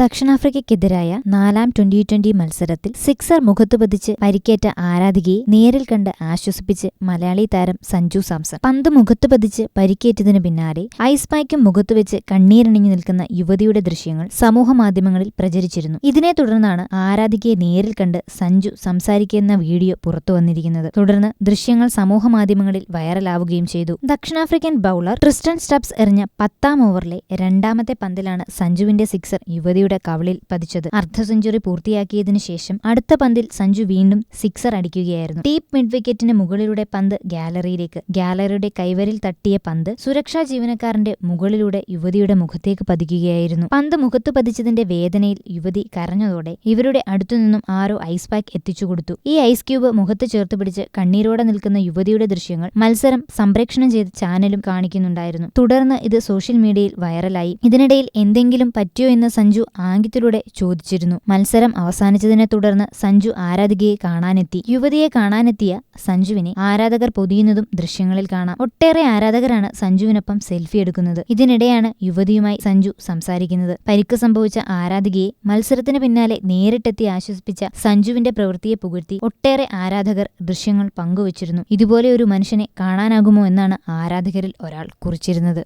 ദക്ഷിണാഫ്രിക്കയ്ക്കെതിരായ നാലാം twenty twenty മത്സരത്തിൽ sixer മുഖത്തു പതിച്ച് പരിക്കേറ്റ ആരാധികയെ നേരിൽ കണ്ട് ആശ്വസിപ്പിച്ച് മലയാളി താരം സഞ്ജു സാംസൺ. പന്ത് മുഖത്തു പതിച്ച് പരിക്കേറ്റതിനു പിന്നാലെ ഐസ് പായ്ക്കും മുഖത്തുവെച്ച് കണ്ണീരണിഞ്ഞു നിൽക്കുന്ന യുവതിയുടെ ദൃശ്യങ്ങൾ സമൂഹ മാധ്യമങ്ങളിൽ പ്രചരിച്ചിരുന്നു. ഇതിനെ തുടർന്നാണ് ആരാധികയെ നേരിൽ കണ്ട് സഞ്ജു സംസാരിക്കുന്ന വീഡിയോ പുറത്തു വന്നിരിക്കുന്നത്. തുടർന്ന് ദൃശ്യങ്ങൾ സമൂഹ മാധ്യമങ്ങളിൽ വൈറലാവുകയും ചെയ്തു. ദക്ഷിണാഫ്രിക്കൻ ബൌളർ ക്രിസ്റ്റൻ സ്റ്റബ്സ് എറിഞ്ഞ പത്താം ഓവറിലെ രണ്ടാമത്തെ പന്തിലാണ് സഞ്ജുവിന്റെ സിക്സർ യുവതിയുടെ കവളിൽ പതിച്ചത്. അർദ്ധ സെഞ്ചുറി പൂർത്തിയാക്കിയതിനു ശേഷം അടുത്ത പന്തിൽ സഞ്ജു വീണ്ടും സിക്സർ അടിക്കുകയായിരുന്നു. ടീപ്പ് മിഡ് വിക്കറ്റിന് മുകളിലൂടെ പന്ത് ഗാലറിയിലേക്ക്. ഗാലറിയുടെ കൈവരിൽ തട്ടിയ പന്ത് സുരക്ഷാ ജീവനക്കാരന്റെ മുകളിലൂടെ യുവതിയുടെ മുഖത്തേക്ക് പതിക്കുകയായിരുന്നു. പന്ത് മുഖത്ത് പതിച്ചതിന്റെ വേദനയിൽ യുവതി കരഞ്ഞതോടെ ഇവരുടെ അടുത്തുനിന്നും ആരോ ഐസ് പാക്ക് എത്തിച്ചു കൊടുത്തു. ഈ ഐസ് ക്യൂബ് മുഖത്ത് ചേർത്ത് പിടിച്ച് കണ്ണീരോടെ നിൽക്കുന്ന യുവതിയുടെ ദൃശ്യങ്ങൾ മത്സരം സംപ്രേക്ഷണം ചെയ്ത ചാനലും കാണിക്കുന്നുണ്ടായിരുന്നു. തുടർന്ന് ഇത് സോഷ്യൽ മീഡിയയിൽ വൈറലായി. ഇതിനിടയിൽ എന്തെങ്കിലും പറ്റിയോ എന്ന് സഞ്ജു ആംഗ്യത്തിലൂടെ ചോദിച്ചിരുന്നു. മത്സരം അവസാനിച്ചതിനെ തുടർന്ന് സഞ്ജു ആരാധികയെ കാണാനെത്തി. യുവതിയെ കാണാനെത്തിയ സഞ്ജുവിനെ ആരാധകർ പൊതിയുന്നതും ദൃശ്യങ്ങളിൽ കാണാം. ഒട്ടേറെ ആരാധകരാണ് സഞ്ജുവിനൊപ്പം സെൽഫി എടുക്കുന്നത്. ഇതിനിടെയാണ് യുവതിയുമായി സഞ്ജു സംസാരിക്കുന്നത്. പരിക്ക് സംഭവിച്ച ആരാധികയെ മത്സരത്തിന് പിന്നാലെ നേരിട്ടെത്തി ആശ്വസിപ്പിച്ച സഞ്ജുവിന്റെ പ്രവൃത്തിയെ പുകഴ്ത്തി ഒട്ടേറെ ആരാധകർ ദൃശ്യങ്ങൾ പങ്കുവച്ചിരുന്നു. ഇതുപോലെ ഒരു മനുഷ്യനെ കാണാനാകുമോ എന്നാണ് ആരാധകരിൽ ഒരാൾ കുറിച്ചിരുന്നത്.